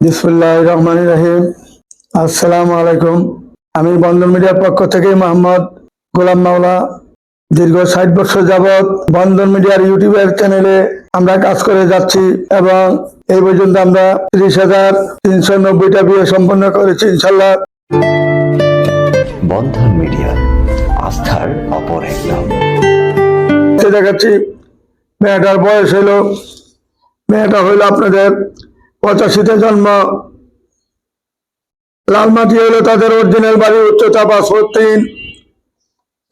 বিসমুল্লাহ রহমান রাহিম। আসসালামু আলাইকুম। আমি বন্ধন মিডিয়ার পক্ষ থেকে মোহাম্মদ গোলাম মাওলা। দীর্ঘ ষাট বছর যাবৎ বন্ধন মিডিয়ার ইউটিউবের চ্যানেলে আমরা কাজ করে যাচ্ছি এবং এই পর্যন্ত আমরা ত্রিশ হাজার তিনশো নব্বইটা বিয়ে সম্পন্ন করেছি ইনশাল্লাহ বন্ধন মিডিয়া আস্থার অপর এক নাম দেখাচ্ছি মেয়েটার বয়স হইল মেয়েটা হইল আপনাদের পঁচাশিতে জন্ম। লালমাটি হইল তাদের অরিজিনাল বাড়ি উচ্চতা পাঁচ ফুট তিন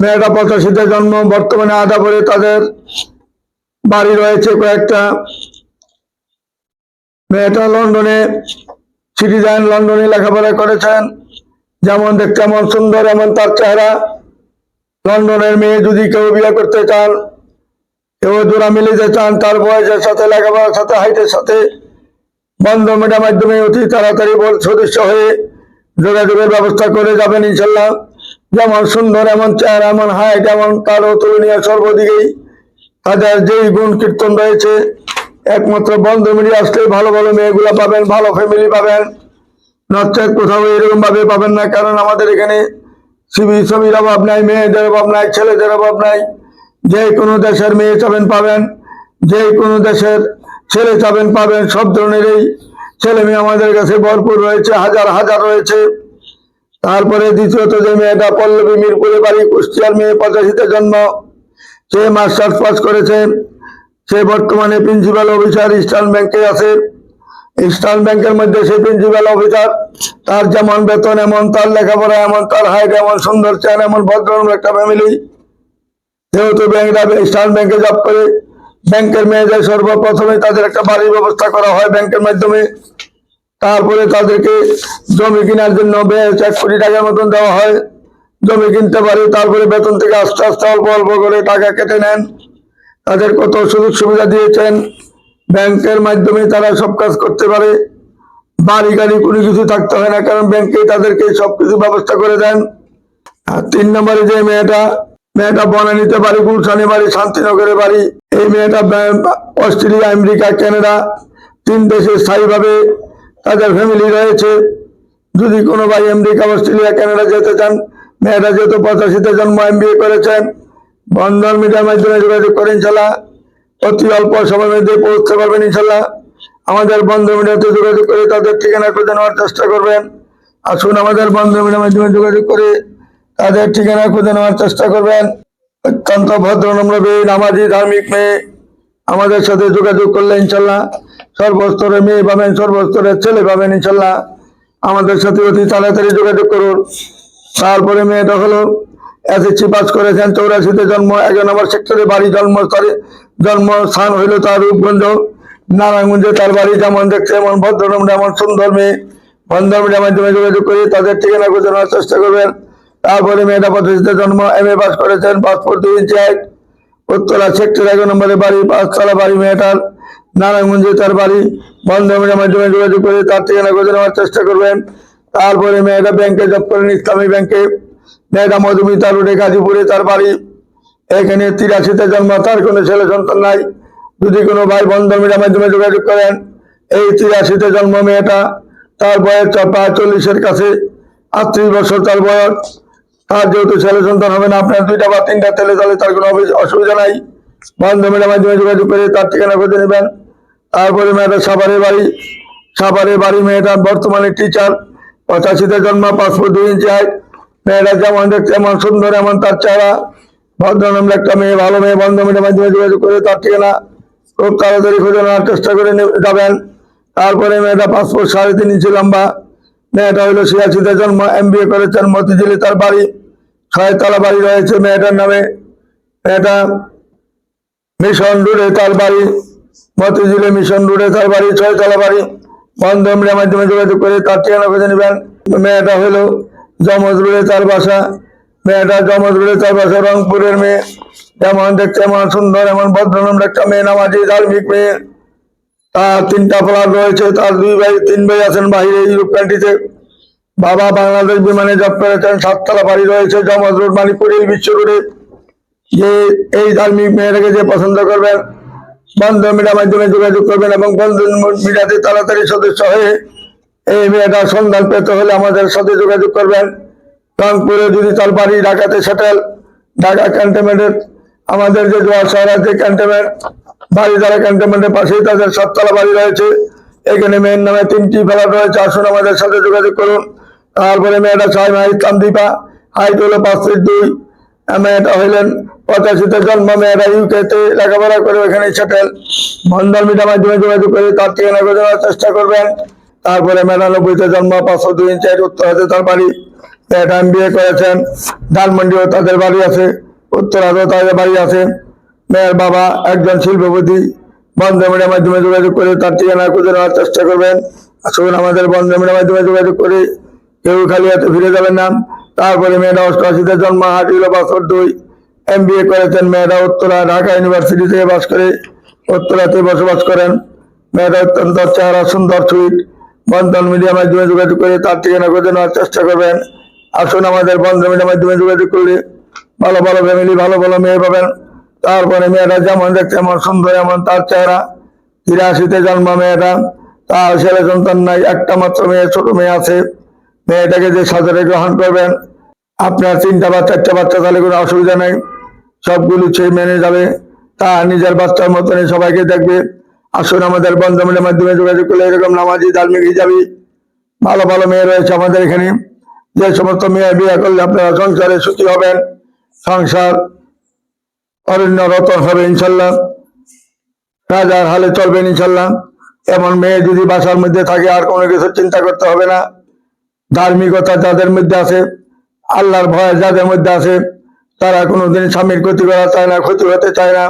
মেয়েটা পঁচাশিতে জন্ম, বর্তমানে আদাবরে তাদের বাড়ি রয়েছে কয়েকটা। মেয়েটা লন্ডনে, সিটিজেন লন্ডনে লেখাপড়া করেছেন। যেমন দেখতে এমন সুন্দর, এমন তার চেহারা। লন্ডনের মেয়ে যদি কেউ বিয়ে করতে চান, কেউ জোড়া মিলিতে চান, তার বয়সের সাথে, লেখাপড়ার সাথে, হাইটের সাথে বন্ধ মেটার মাধ্যমে অতি তাড়াতাড়ি সদস্য হয়ে যোগাযোগের ব্যবস্থা করে যাবেন ইনশাল্লাহ। যেমন সুন্দর, এমন চেহারা এমন হাইট, এমন তার অতুলনীয় সর্বদিকেই তাদের যেই গুণ কীর্তন রয়েছে, একমাত্র বন্ধ মিলিয়ে আসলে ভালো ভালো মেয়েগুলো পাবেন, ভালো ফ্যামিলি পাবেন। নচেত কোথাও এরকম ভাবে পাবেন না, কারণ আমাদের এখানে সিবি ছবির অভাব নাই, মেয়েদের অভাব নাই, ছেলেদের অভাব নাই। যে কোনো দেশের মেয়ে চাবেন পাবেন। যে কোনো দেশের ছেলে চাবেন পাবেন, সব ধরনেরই ছেলে মেয়ে আমাদের কাছে ভরপুর রয়েছে, হাজার হাজার রয়েছে। তারপরে দ্বিতীয়ত যে মেয়েটা পল্লবী মিরপুরে বাড়ি, কুষ্টিয়ার মেয়ে পঁচাশিতে জন্ম, সে মাস্টার্স পাস করেছে, সে বর্তমানে প্রিন্সিপাল অফিসার, ইস্টার্ন ব্যাংকে আছে। ইস্টার্ন ব্যাংকের মধ্যে সে প্রিন্সিপাল অফিসার। তার যেমন বেতন এমন, তার লেখাপড়া এমন, তার হাইট এমন, সুন্দর চেন এমন ভদ্র একটা ফ্যামিলি যেহেতু ব্যাংকটা ইস্টার্ন ব্যাংকে জব করে ব্যাংকের মেয়েদের সর্বপ্রথমে তাদের একটা বাড়ির ব্যবস্থা করা হয় ব্যাংকের মাধ্যমে। তারপরে তাদেরকে জমি কেনার জন্য বেশ এক কোটি টাকার মতন দেওয়া হয়। জমি কিনতে পারে, তারপরে বেতন থেকে আস্তে আস্তে অল্প অল্প করে টাকা কেটে নেন। তাদের কত সুযোগ সুবিধা দিয়েছেন। ব্যাংকের মাধ্যমে তারা সব কাজ করতে পারে। বাড়ি গাড়ি কোনো কিছু থাকতে হয় না, কারণ ব্যাংকে তাদেরকে সবকিছু ব্যবস্থা করে দেন। আর তিন নম্বরে যে মেয়েটা মেয়েটা বনানীতে বাড়ি, গুলশানি বাড়ি, শান্তিনগরে বাড়ি। এই মেয়েটা অস্ট্রেলিয়া, আমেরিকা, কানাডা, তিন দেশে স্থায়ীভাবে তাদের ফ্যামিলি রয়েছে। যদি কোনো ভাই আমেরিকা, অস্ট্রেলিয়া, কানাডা যেতে চান, মেয়েটা যেহেতু পঁচাশিতে জন্ম এম করেছেন, বন্ধন মিডিয়ার মাধ্যমে যোগাযোগ করে ইনশাল্লাহ। অতি অল্প সময়ের মধ্যে পৌঁছতে পারবেন ইনশাল্লাহ। আমাদের বন্ধ মিডিয়াতে যোগাযোগ করে তাদের ঠিকানা খুঁজে নেওয়ার চেষ্টা করবেন। আসুন আমাদের বন্ধ মিডিয়ার মাধ্যমে যোগাযোগ করে তাদের ঠিকানা খুঁজে নেওয়ার চেষ্টা করবেন। অত্যন্ত ভদ্র নম্র মেয়ে নামাজি, ধার্মিক মেয়ে। আমাদের সাথে যোগাযোগ করলে ইনশাল্লাহ সর্বস্তরের মেয়ে পাবেন, সর্বস্তরের ছেলে পাবেন ইনশাল্লাহ। আমাদের সাথে অতি তাড়াতাড়ি যোগাযোগ করুন। তারপরে মেয়েটা হলো এসএসসি পাস করেছেন, চৌরাশিতে জন্ম, এগারো নম্বর সেক্টরে বাড়ি জন্ম স্তরে জন্মস্থান হইল তার রূপগঞ্জ। নারায়ণগঞ্জে তার বাড়ি যেমন দেখছে, এমন ভদ্রনম্র এমন সুন্দর মেয়ে। বন্ধমের মাধ্যমে যোগাযোগ করে তাদের ঠিকানা খুঁজে নেওয়ার চেষ্টা করবেন। তারপরে মেয়েটা পঁচিশতে জন্ম এম এ পাস করেছেন পাসপোর্ট দুই ইঞ্চি এক উত্তরা সেক্টর এগারো নম্বরে বাড়ি, পাঁচতলা বাড়ি মেয়েটার, নারায়ণগঞ্জে তার বাড়ি বন্ধমের মাধ্যমে যোগাযোগ করে তার ঠিকানা খুঁজে নেওয়ার চেষ্টা করবেন। তারপরে মেয়েটা ব্যাংকে জব করেন, ইসলামী ব্যাংকে মেয়েটা মধুমিতা রোডে গাজীপুরে তার বাড়ি। এখানে তিরাশিতে জন্ম, তার কোনো ছেলে সন্তান নাই। যদি কোনো ভাই বন্ধমের মাধ্যমে যোগাযোগ করেন, এই তিরাশিতে জন্ম মেয়েটা। তার বয়স প্রায় চল্লিশের কাছে, আটত্রিশ বছর তার বয়স। তার যেহেতু ছেলে সন্তান হবে না, আপনার দুইটা বা তিনটা ছেলে তাহলে তার কোনো অসুবিধা নাই। বন্ধমের মাধ্যমে যোগাযোগ করে তার ঠিকানা খুঁজে নেবেন। তারপরে মেয়েটা সাভারের বাড়ি। সাভারের বাড়ি মেয়েটা বর্তমানে টিচার পঁচাশিতে জন্ম পাসপোর্ট দুই ইঞ্চি হাইট মেয়েটা যেমন দেখতে এমন সুন্দর, এমন তার চেহারা। ভদ্রনাম একটা মেয়ে, ভালো মেয়ে বন্ধমের মাধ্যমে যোগাযোগ করে তার ঠিকানা। খুব তাড়াতাড়ি খুঁজে নেওয়ার চেষ্টা করে যাবেন। তারপরে মেয়েটা পাসপোর্ট সাড়ে তিন ইঞ্চি লম্বা। মেয়েটা হলো ছিয়াশিতে জন্ম এম বি এ করেছেন, মতিঝিলে তার বাড়ি। ছয়তলা বাড়ি রয়েছে মেয়েটার নামে। মেয়েটা মিশন রোডে তার বাড়ি মতিঝিলে মিশন রোডে তার বাড়ি ছয়তলা বাড়ি বন্ধমের মাধ্যমে যোগাযোগ করে তার ঠিকানা খুঁজে নেবেন। মেয়েটা হলো যমজ রোডে তার বাসা মেয়েটা যমজ রোডে তার বাসা রংপুরের মেয়ে। যেমন দেখতে এমন সুন্দর, এমন ভদ্রনম্র একটা মেয়ে, নামাজি ধার্মিক মেয়ে। তার তিনটা ফ্ল্যাট রয়েছে, তার দুই ভাই, তিন ভাই আছেন বাইরে, ইউরোপ কান্ট্রিতে বাবা বাংলাদেশ বিমানে জব করেছেন সাততলা বাড়ি রয়েছে, জমজ রোড, মানিকপুরি বিশ্ব রোডে। যে এই ধার্মিক মেয়েটাকে যে পছন্দ করবেন, বন্ধ মিডিয়ার মাধ্যমে যোগাযোগ করবেন এবং বন্ধ মিডিয়াতে তাড়াতাড়ি সদস্য হয়ে এই মেয়েটার সন্ধান পেতে হলে আমাদের সাথে যোগাযোগ করবেন। রংপুরে যদি তার বাড়ি ঢাকাতে সেটেল, ঢাকা ক্যান্টনমেন্টের আমাদের যে জোয়ার শহর আছে ক্যান্টনমেন্ট, বাড়ি দ্বারা ক্যান্টনমেন্টের পাশেই তাদের সাততলা বাড়ি রয়েছে। এখানে মেয়ের নামে তিনটি ফ্ল্যাট রয়েছে। আসুন আমাদের সাথে যোগাযোগ করুন। তারপরে মেয়েটা ছয় মাস ইসলাম দীপা হাইট হলো পাঁচ ফিট দুই। মেয়েটা হইলেন পঁচাশিতে জন্ম মেয়েরা ইউকেতে লেখাপড়া করে ওখানে সেটেল বন্ধন মিডিয়া মাধ্যমে যোগাযোগ করে তার ঠিকানা দেওয়ার চেষ্টা করবেন। তারপরে মেরানব্বইতে জন্ম পাঁচশো দুই ইঞ্চের উত্তর হাতে তার বাড়ি। মেয়েটা এম বিএ করেছেন। ধানমন্ডিও তাদের বাড়ি আছে। উত্তরাতেও তাদের বাড়ি আছে। মেয়ের বাবা একজন শিল্পপতি। বন্ধ মিডিয়ার মাধ্যমে যোগাযোগ করে তার ঠিকানা খুঁজে নেওয়ার চেষ্টা করবেন। আসুন আমাদের বন্ধ মিডিয়ার মাধ্যমে যোগাযোগ করে কেউ খালি হাতে ফিরে যাবেন না। তারপরে মেয়েরা অষ্টআশিতে জন্ম, হাটিল বছর দুই। এম করেছেন মেয়েরা উত্তরা, ঢাকা ইউনিভার্সিটি থেকে বাস করে উত্তরাতে বসবাস করেন। মেয়েরা অত্যন্ত চেহারা, সুন্দর সুইট বন্ধন মিডিয়ার মাধ্যমে যোগাযোগ করে তার ঠিকানা খুঁজে নেওয়ার চেষ্টা করবেন। আসুন আমাদের বন্ধন মিডিয়ার মাধ্যমে যোগাযোগ করলে ভালো ভালো ফ্যামিলি ভালো ভালো মেয়ে পাবেন। তারপরে মেয়েরা যেমন দেখতে এমন সুন্দর, এমন তার চেহারা। তিরাশিতে জন্ম মেয়েটা তার ছেলে সন্তান নাই, একটা মাত্র মেয়ে, ছোট মেয়ে আছে। মেয়েটাকে যে সাদরে গ্রহণ করবেন, আপনার তিনটা বা চারটা বাচ্চা তাহলে কোনো অসুবিধা নেই। সবগুলো সে মেনে যাবে, তা নিজের বাচ্চার মতনই সবাইকে দেখবে। আসুন আমাদের বন্ধমের মাধ্যমে যোগাযোগ করলে এরকম নামাজি ধার্মিক হিসাবে ভালো ভালো মেয়ে রয়েছে আমাদের এখানে। যে সমস্ত মেয়ে বিয়ে করলে আপনারা সংসারে সুখী হবেন। সংসার অরণ্য রতন হবে ইনশাল্লাহ। রাজার হালে চলবেন ইনশাল্লাহ। এমন মেয়ে যদি বাসার মধ্যে থাকে, আর কোনো কিছু চিন্তা করতে হবে না। ধার্মিকতা যাদের মধ্যে আছে, আল্লাহর ভয় যাদের মধ্যে আছে, তারা কোনোদিন স্বামীর ক্ষতি করা চায় না, ক্ষতি হতে চায় না।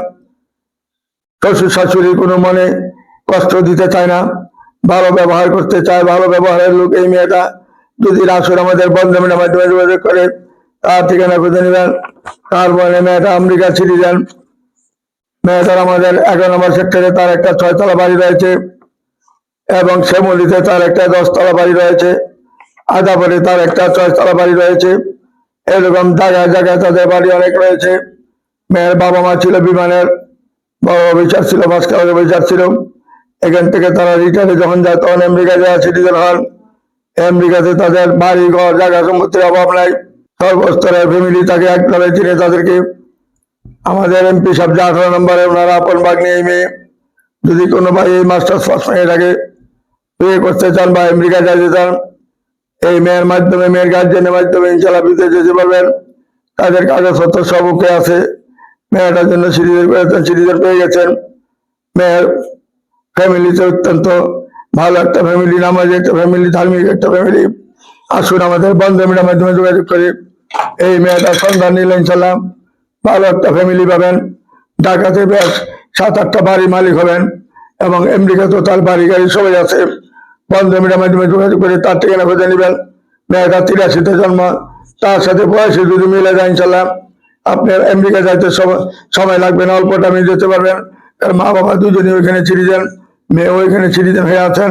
শ্বশুর শাশুড়ি কোনো মনে কষ্ট দিতে চায় না, ভালো ব্যবহার করতে চায়, ভালো ব্যবহারের লোক এই মেয়েটা যদি রাসুর আমাদের বন্ধমের মাধ্যমে যোগাযোগ করে, তার ঠিকানা খুঁজে নেবেন। তারপরে মেয়েটা আমেরিকা সিটিজেন মেয়েটার আমাদের এগারো নম্বর সেক্টরে তার একটা ছয়তলা বাড়ি রয়েছে এবং শ্যামলিতে তার একটা দশতলা বাড়ি রয়েছে। আদাবাড়ি তার একটা ছয়তলা বাড়ি রয়েছে। এরকম জায়গায় জায়গায় তাদের বাড়ি অনেক রয়েছে। মেয়ের বাবা মা ছিল বিমানের, বড় অফিসার ছিল ভাস্কর অফিসার ছিল। এখান থেকে তারা রিটার্নে যখন যায় তখন আমেরিকা যাওয়া সিটিজেন হন। আমেরিকাতে তাদের বাড়ি, ঘর, জায়গা সম্পত্তির অভাব নাই। সর্বস্তরের ফ্যামিলি তাকে একভাবে চিনে তাদেরকে। আমাদের এমপি সাহেব যে আঠারো নম্বরে ওনারা আপন বাগনি এই মেয়ে। যদি কোনো ভাই এই মাস্টার ফার্স্ট মেয়েটাকে বিয়ে করতে চান বা আমেরিকা যেতে চান এই মেয়ের মাধ্যমে, মেয়ের গার্জেনের মাধ্যমে ইনশাল্লাহ বিদেশে যেতে পারবেন। তাদের কাগজপত্র সব ওকে আছে। মেয়েটার জন্য সিরিজের পেয়েছেন সিরিজের পেয়ে গেছেন। মেয়ের ফ্যামিলিতে অত্যন্ত ভালো একটা ফ্যামিলি নামাজি একটা ফ্যামিলি ধার্মিক একটা ফ্যামিলি আসুন আমাদের বন্ধমিটার মাধ্যমে যোগাযোগ করে এই মেয়েটার সন্ধান নিলে ইনশাল্লাহ ভালো একটা ফ্যামিলি পাবেন। ঢাকাতে বেশ সাত আটটা বাড়ি মালিক হবেন এবং আমেরিকাতেও তার বাড়ি গাড়ি সবাই আছে। বন্ধমিটার মাধ্যমে যোগাযোগ করে তার ঠিকানা খুঁজে নেবেন। মেয়েটা তিরাশিতে জন্ম, তার সাথে বয়সে যদি মিলে যায় ইনশাল্লাহ। আপনার আমেরিকা যাইতে সময় লাগবে না, অল্প টাইমে যেতে পারবেন। কারণ মা বাবা দুজনই ওইখানে সিটিজেন মেয়ে ওইখানে সিটিজেন হয়ে আছেন।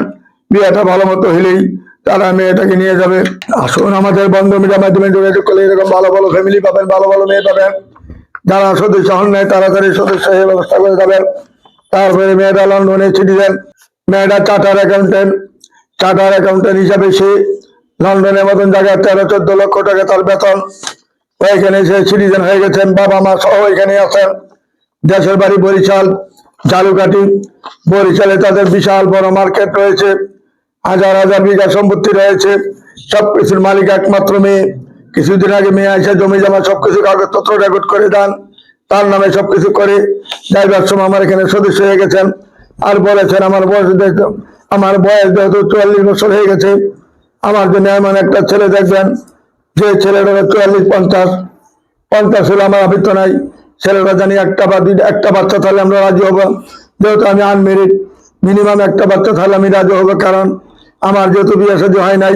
বিয়েটা ভালো মতো হলেই তারা মেয়েটাকে নিয়ে যাবে। আসুন আমাদের বন্ধ মিডিয়ার মাধ্যমে যোগাযোগ করলে এরকম ভালো ভালো ফ্যামিলি পাবেন, ভালো ভালো মেয়ে পাবেন। যারা সদস্য হন নাই তাড়াতাড়ি সদস্য হয়ে ব্যবস্থা করে যাবেন। তারপরে মেয়েটা লন্ডনে সিটিজেন মেয়েটা চার্টার অ্যাকাউন্টেন্ট। চার্টার অ্যাকাউন্টেন্ট হিসাবে সে লন্ডনের মতন জায়গায় তেরো, চোদ্দ লক্ষ টাকা তার বেতন। ওইখানে সে সিটিজেন হয়ে গেছেন, বাবা মা সহ এখানে আছেন। দেশের বাড়ি বরিশাল ঝালুকাঠি বরিশালে তাদের বিশাল বড় মার্কেট রয়েছে। হাজার হাজার বিঘা সম্পত্তি রয়েছে। সবকিছুর মালিক একমাত্র মেয়ে। কিছুদিন আগে মেয়ে এসে জমি জমা সবকিছু কাগজপত্র রেকর্ড করে দেন। তার নামে সবকিছু করে। যাইবার সময় আমার এখানে সদস্য হয়ে গেছেন। আর বলেছেন আমার বয়স আমার বয়স যেহেতু চুয়াল্লিশ বছর হয়ে গেছে, আমার জন্য এমন একটা ছেলে দেখবেন, যে ছেলেটা চুয়াল্লিশ, পঞ্চাশ পঞ্চাশ হলে আমার আবৃত্ত নাই। ছেলেটা জানি একটা বা একটা বাচ্চা তাহলে আমরা রাজি হব। যেহেতু আমি আনমেরিড মিনিমাম একটা বাচ্চা তাহলে আমি রাজি হব, কারণ আমার যেহেতু বিয়ে শাদী হয় নাই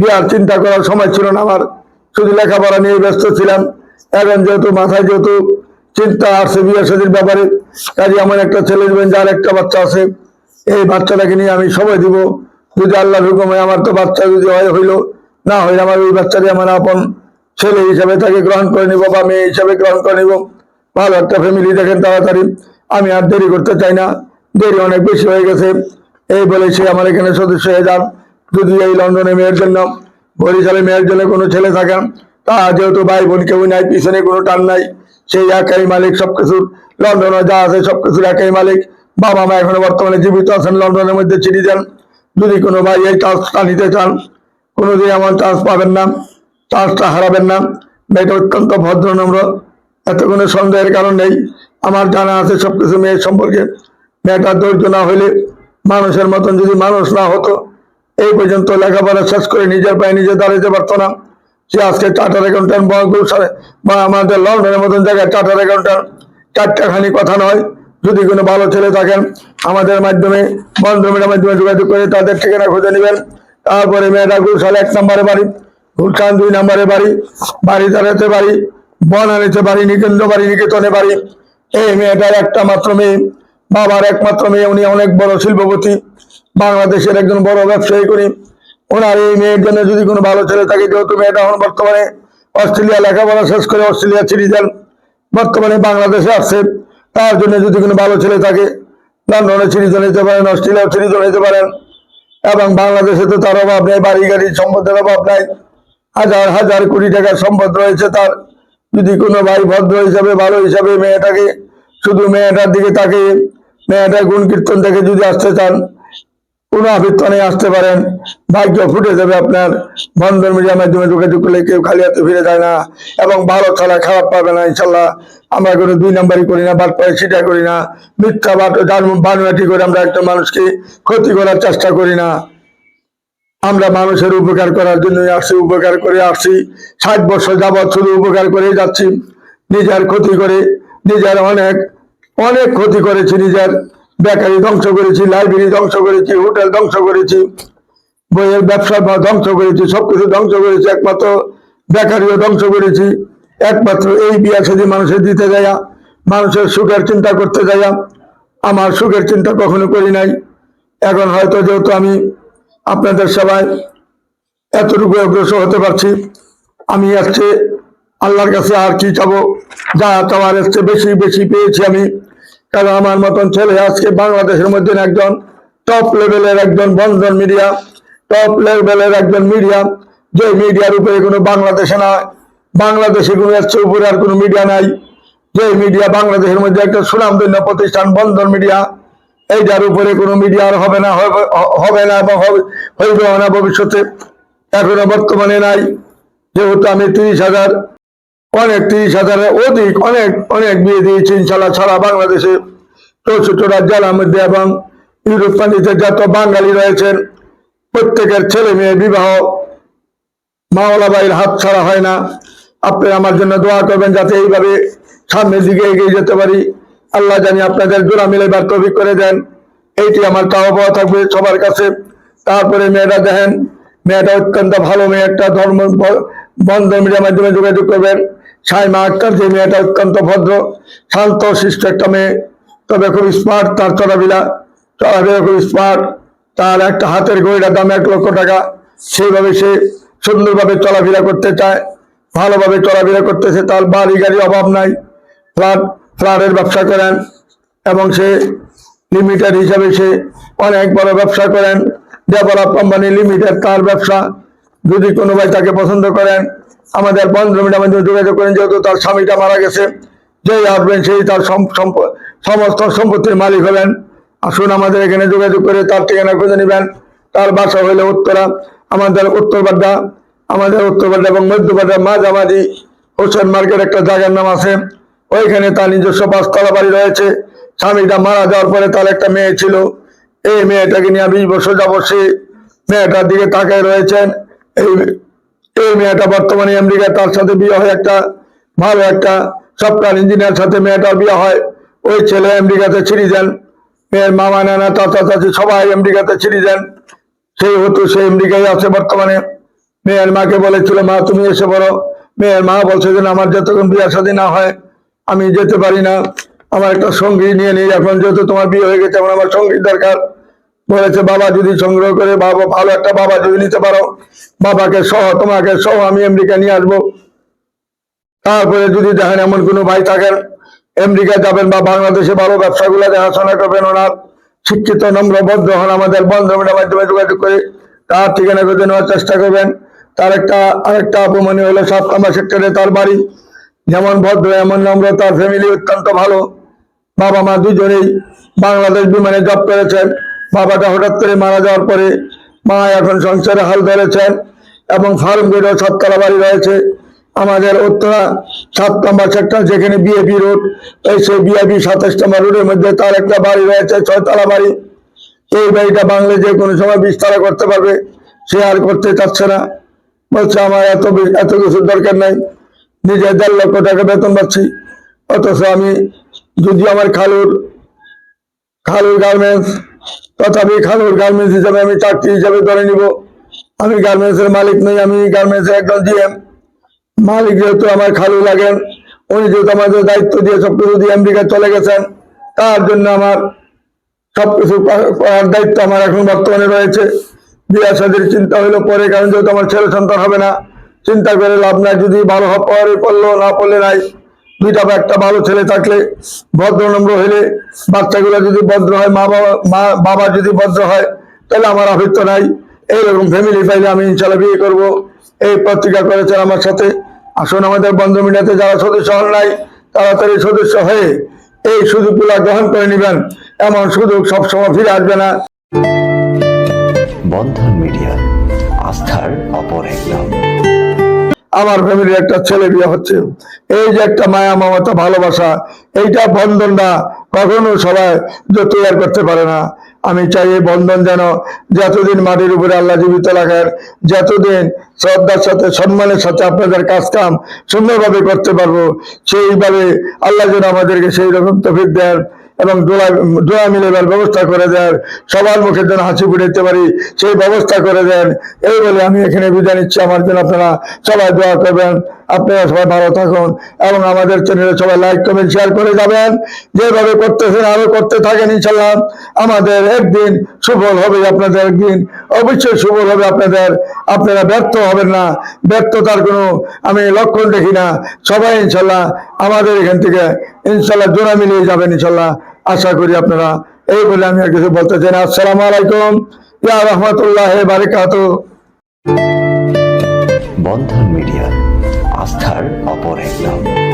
বিয়ার চিন্তা করার সময় ছিল না আমার। শুধু লেখাপড়া নিয়ে ব্যস্ত ছিলাম। এখন যেহেতু মাথায় যেহেতু চিন্তা আসছে বিয়ে শাদীর ব্যাপারে, কাজে আমার একটা ছেলে যার একটা বাচ্চা আছে। এই বাচ্চাটাকে নিয়ে আমি সময় দিব। যদি আল্লাহ হুকুমে আমার তো বাচ্চা যদি হয়, হইল। না হইলে আমার ওই বাচ্চাটি আমার আপন ছেলে হিসাবে তাকে গ্রহণ করে নিব বা মেয়ে হিসাবে গ্রহণ করে নিব। ভালো একটা ফ্যামিলি দেখেন তাড়াতাড়ি। আমি আর দেরি করতে চাই না। দেরি অনেক বেশি হয়ে গেছে। এই বলে সে আমার এখানে সদস্য হয়ে যান। যদি এই লন্ডনে মেয়ের জন্য, বরিশালে মেয়ের জন্য কোনো ছেলে থাকেন তা যেহেতু ভাই বোন কেউ নাই, পিছনে কোনো টান নাই, সেই একাই মালিক সবকিছুর, লন্ডনে যা আছে সবকিছুর একাই মালিক। বাবা মা এখনও বর্তমানে জীবিত আছেন, লন্ডনের মধ্যে চিঠি দেন। যদি কোনো ভাই এই চান্সটা নিতে চান, কোনোদিন এমন চান্স পাবেন না চান্সটা হারাবেন না। মেয়েটা অত্যন্ত ভদ্র নম্র, এত কোনো সন্দেহের কারণ নেই। আমার জানা আছে সব কিছু মেয়ের সম্পর্কে। মেয়েটার ধৈর্য না হইলে মানুষের মতন যদি মানুষ না হতো, এই পর্যন্ত লেখাপড়া শেষ করে নিজের পায়ে নিজে দাঁড়াতে পারতো না। সে আজকে চার্টার অ্যাকাউন্ট্যান্ট বা আমাদের লন্ডনের মতন জায়গায় চার্টার অ্যাকাউন্ট্যান্ট চারটাখানি কথা নয়। যদি কোনো ভালো ছেলে থাকেন, আমাদের মাধ্যমে বন্ধুমের মাধ্যমে যোগাযোগ করে তাদের ঠিকানা খুঁজে নেবেন। তারপরে মেয়েটা গুলশাল এক নম্বরে বাড়ি, গুলশান দুই নম্বরে বাড়ি বাড়ি দাঁড়াতে বাড়ি বনানীতে বাড়ি, নিকেন্দ্র বাড়ি, নিকেতনে বাড়ি। এই মেয়েটার একটা মাত্র মেয়ে, বাবার একমাত্র মেয়ে, উনি অনেক বড় শিল্পপতি, বাংলাদেশের একজন বড় ব্যবসায়ী করি। ওনার এই মেয়ের জন্য যদি কোনো ভালো ছেলে থাকে, যেহেতু মেয়েটা এখন বর্তমানে অস্ট্রেলিয়া লেখাপড়া শেষ করে অস্ট্রেলিয়া সিটিজেন, বর্তমানে বাংলাদেশে আসছে তার জন্য যদি কোনো ভালো ছেলে থাকে লন্ডনে সিটিজেন হতে পারেন অস্ট্রেলিয়ার সিটিজেন হতে পারেন। এবং বাংলাদেশে তো তার অভাব নেই বাড়ি গাড়ির সম্পদের অভাব নাই। হাজার হাজার কোটি টাকার সম্পদ রয়েছে তার। যদি কোনো ভাই ভদ্র হিসাবে, ভালো হিসাবে মেয়েটাকে, শুধু মেয়েটার দিকে তাকে মেয়েটার গুণ কীর্তন থেকে যদি আসতে চান কোনো আবৃত্তনে আসতে পারেন। ভাগ্য ফুটে যাবে আপনার। বন্ধন মিডিয়ার মাধ্যমে যোগাযোগ করলে কেউ খালি হাতে ফিরে যায় না। এবং ভালো ছাড়া খারাপ পাবে না, ইনশাল্লাহ। আমরা কোনো দুই নাম্বারই করি না বাট পাই সেটা করি না। মিথ্যা বাট বানুয়াটি করে আমরা একটা মানুষকে ক্ষতি করার চেষ্টা করি না। আমরা মানুষের উপকার করার জন্য আসছি, উপকার করে আসছি। ষাট বছর যাবৎ শুধু উপকার করে যাচ্ছি। নিজের ক্ষতি করে, নিজের অনেক অনেক ক্ষতি করেছি নিজের। বেকারি ধ্বংস করেছি, লাইব্রেরি ধ্বংস করেছি, হোটেল ধ্বংস করেছি, বইয়ের ব্যবসা ধ্বংস করেছি, সবকিছু ধ্বংস করেছি, একমাত্র বেকারিও ধ্বংস করেছি, একমাত্র এই বিয়া সাথে মানুষের দিতে যাইয়া মানুষের সুখের চিন্তা করতে যাইয়া আমার সুখের চিন্তা কখনো করি নাই। এখন হয়তো যেহেতু আমি আপনাদের সবাই এতটুকু অগ্রসর হতে পারছি, আমি আসছে আল্লাহর কাছে আর কি চাবো, যা চাওয়ার এসছে বেশি বেশি পেয়েছি আমি। কারণ আমার মতন ছেলে আজকে বাংলাদেশের মধ্যে একজন টপ লেভেলের একজন বন্ধন মিডিয়া টপ লেভেলের একজন মিডিয়া যে মিডিয়ার উপরে কোনো বাংলাদেশে না বাংলাদেশে কোনো এর উপরে আর কোনো মিডিয়া নাই, যে মিডিয়া বাংলাদেশের মধ্যে একটা সুনামধন্য প্রতিষ্ঠান বন্ধন মিডিয়া এইটার উপরে কোনো মিডিয়া আর হবে না, হবে- না এবং হবে হইবে না ভবিষ্যতে, এখনও বর্তমানে নাই। যেহেতু আমি তিরিশ হাজার অনেক তিরিশ হাজারের অধিক, অনেক অনেক বিয়ে দিয়েছি ইনশাল্লাহ সারা বাংলাদেশে। চৌষট্টিটা জেলার মধ্যে এবং ইউরোপ কান্ট্রিতে যত বাঙালি রয়েছেন, প্রত্যেকের ছেলে মেয়ে বিবাহ, মাওলা ভাইয়ের হাত ছাড়া হয় না। আপনি আমার জন্য দোয়া করবেন যাতে এইভাবে সামনের দিকে এগিয়ে যেতে পারি। আল্লাহ জানি আপনাদের জোড়া মিলে বার তৌফিক করে দেন। এইটি আমার চাওয়া থাকবে সবার কাছে। তারপরে মেয়েটা দেখেন, মেয়েটা অত্যন্ত ভালো মেয়ে, একটা ধর্ম বন্ধ মিডিয়ার মাধ্যমে যোগাযোগ করবেন। সাইমা আক্তার, যে মেয়েটা অত্যন্ত ভদ্র, শান্ত, শিষ্ট একটা মেয়ে, তবে খুব স্মার্ট তার চলাবিলা। চলাফেরা খুব স্মার্ট তার একটা হাতের গড়িটার দাম এক লক্ষ টাকা। সেইভাবে সে সুন্দরভাবে চলাফেরা করতে চায়, ভালোভাবে চলাফেরা করতেছে, তার বাড়ি গাড়ি অভাব নাই। ফ্ল্যাট, ফ্ল্যাটের ব্যবসা করেন এবং সে লিমিটেড হিসাবে সে অনেক বড় ব্যবসা করেন। ডেভেলপ কোম্পানি লিমিটেড তার ব্যবসা। যদি কোনো ভাই তাকে পছন্দ করেন আমাদের বন্ধু মিডিয়ার মাধ্যমে যোগাযোগ করেন, যেহেতু তার স্বামীটা মারা গেছে, যেই আসবেন সেই তার সমস্ত সম্পত্তির মালিক হবেন। আসুন আমাদের এখানে যোগাযোগ করে তার ঠিকানা খুঁজে নেবেন। তার বাসা হইলে উত্তরা, আমাদের উত্তর বাড্ডা, আমাদের উত্তর বাড্ডা এবং মধ্য বাড্ডা মাঝামাঝি হোসেন মার্কেট একটা জায়গার নাম আছে। ওইখানে তার নিজস্ব পাঁচতলা বাড়ি রয়েছে। স্বামীটা মারা যাওয়ার পরে তার একটা মেয়ে ছিল। এই মেয়েটাকে নিয়ে বিশ বছর যাবত সে মেয়েটার দিকে তাকায় রয়েছেন। এই এই মেয়েটা বর্তমানে আমেরিকা তার সাথে বিয়ে হয় একটা ভালো একটা সফটওয়্যার ইঞ্জিনিয়ার সাথে মেয়েটার বিয়ে হয়। ওই ছেলে আমেরিকাতে ছিঁড়ি যান। মেয়ের মামা, নানা, চাচা, চাচি সবাই আমেরিকাতে ছিঁড়ি দেন সেই হতো সে আমেরিকায় আছে বর্তমানে। মেয়ের মাকে বলেছিল, মা, তুমি এসে পড়ো। মেয়ের মা বলছে যে আমার যতক্ষণ বিয়ে শাদী না হয়, আমি যেতে পারি না। আমার একটা সঙ্গী নিয়ে নিই। এখন যেহেতু তোমার বিয়ে হয়ে গেছে আমার আমার সঙ্গীর দরকার। বলেছে, বাবা যদি সংগ্রহ করে, বাবা, ভালো একটা বাবা যদি নিতে পারো, বাবাকে সহ, তোমাকে সহ আমি আমেরিকা নিয়ে আসব। তারপরে যদি দেখেন এমন কোনো ভাই থাকেন, আমেরিকা যাবেন বা বাংলাদেশে ভালো ব্যবসাগুলো দেখাশোনা করবেন, ওনার শিক্ষিত নম্র ভদ্র হন আমাদের বন্ধ মিডিয়ার মাধ্যমে যোগাযোগ করে, তার ঠিকানা খুঁজে নেওয়ার চেষ্টা করবেন। তার একটা, আরেকটা অপমানি হলো সাত নম্বর সেক্টরে তার বাড়ি। যেমন ভদ্র, এমন নম্র, তার ফ্যামিলি অত্যন্ত ভালো। বাবা মা দুজনেই বাংলাদেশ বিমানে জব করেছেন। বাবাটা হঠাৎ করে মারা যাওয়ার পরে মা এখন সংসারে হাল ধরেছেন এবং ফার্ম গেটেও সাততলা বাড়ি রয়েছে। আমাদের উত্তরা সাত নম্বর সেক্টর যেখানে বিএপি রোড, এই সেই বিএপি সাতাশ নম্বর রোডের মধ্যে তার একটা বাড়ি রয়েছে, ছয়তলা বাড়ি। এই বাড়িটা বাংলা যে কোনো সময় বিস্তারা করতে পারবে, সে আর করতে চাচ্ছে না। বলছে, আমার এত এত কিছুর দরকার নাই নিজে দেড় লক্ষ টাকা বেতন পাচ্ছি। অথচ আমি যদি আমার খালুর খালুর গার্মেন্টস তথাপি খালুর গার্মেন্টস হিসাবে আমি চাকরি হিসাবে ধরে নিব। আমি গার্মেন্টসের মালিক নই, আমি গার্মেন্টসের একজন জিএম মালিক যেহেতু আমার খালু লাগেন, উনি যেহেতু আমাদের দায়িত্ব দিয়ে সব কিছু দিয়ে আমেরিকা চলে গেছেন, তার জন্য আমার সবকিছু করা- করার দায়িত্ব আমার এখন বর্তমানে রয়েছে। বিয়া সাদের চিন্তা হইল পরে, কারণ যেহেতু আমার ছেলে সন্তান হবে না, চিন্তা করে লাভ নাই, যদি ভালো হওয়া পরে পড়ল, না পড়লে নাই দুইটা বা একটা ভালো ছেলে থাকলে ভদ্র নম্র হইলে বাচ্চাগুলো যদি ভদ্র হয়, মা বাবা মা, বাবা যদি ভদ্র হয়, তাহলে আমার আভিত্য নাই। এইরকম ফ্যামিলি পাইলে আমি ইনশাল্লাহ বিয়ে করব। এই পত্রিকা করেছেন আমার সাথে। আসুন আমাদের বন্ধু মিডিয়াতে যারা সদস্য হন নাই, তাড়াতাড়ি সদস্য হয়ে এই সুযোগগুলো গ্রহণ করে নেবেন। এমন সুযোগ সবসময় ফিরে আসবে না। বন্ধন মিডিয়া, আস্থার অপর এক আমার ফ্যামিলির একটা ছেলে বিয়ে হচ্ছে। এই যে একটা মায়া মমতা ভালোবাসা, এইটা বন্ধন না, কখনো সবাই তৈরি করতে পারে না। আমি চাই এই বন্ধন যেন যতদিন মাটির উপরে আল্লাহ জীবিত রাখেন, যতদিন শ্রদ্ধার সাথে, সম্মানের সাথে আপনাদের কাজ কাম সুন্দরভাবে করতে পারব, সেইভাবে আল্লাহ যেন আমাদেরকে সেই রকম তফিক দেন। এবং দোয়া দোয়া মিলেবার ব্যবস্থা করে দেন, সবার মুখের যেন হাসি ফুটাইতে পারি, সেই ব্যবস্থা করে দেন। এই বলে আমি এখানে বিদায় নিচ্ছি। আমার জন্য আপনারা সবাই দোয়া করবেন। আপনারা সবাই ভালো থাকুন এবং আমাদের চ্যানেলে সবাই লাইক, কমেন্ট, শেয়ার করে যাবেন। যেভাবে করতেছেন আরও করতে থাকেন ইনশাল্লাহ আমাদের একদিন সুফল হবে আপনাদের একদিন। অবশ্যই সুফল হবে আপনাদের। আপনারা ব্যর্থ হবেন না। ব্যর্থতার কোনো আমি লক্ষণ দেখি না। সবাই ইনশাল্লাহ আমাদের এখান থেকে ইনশাল্লাহ জোড়া মিলিয়ে যাবেন ইনশাল্লাহ আশা করি আপনারা এই বলে আমি আর কিছু বলতে চাই আসসালামু আলাইকুম। ইয়া রহমতুল্লাহ বারিকাত। বন্ধন মিডিয়া, আস্থার অপর এক নাম।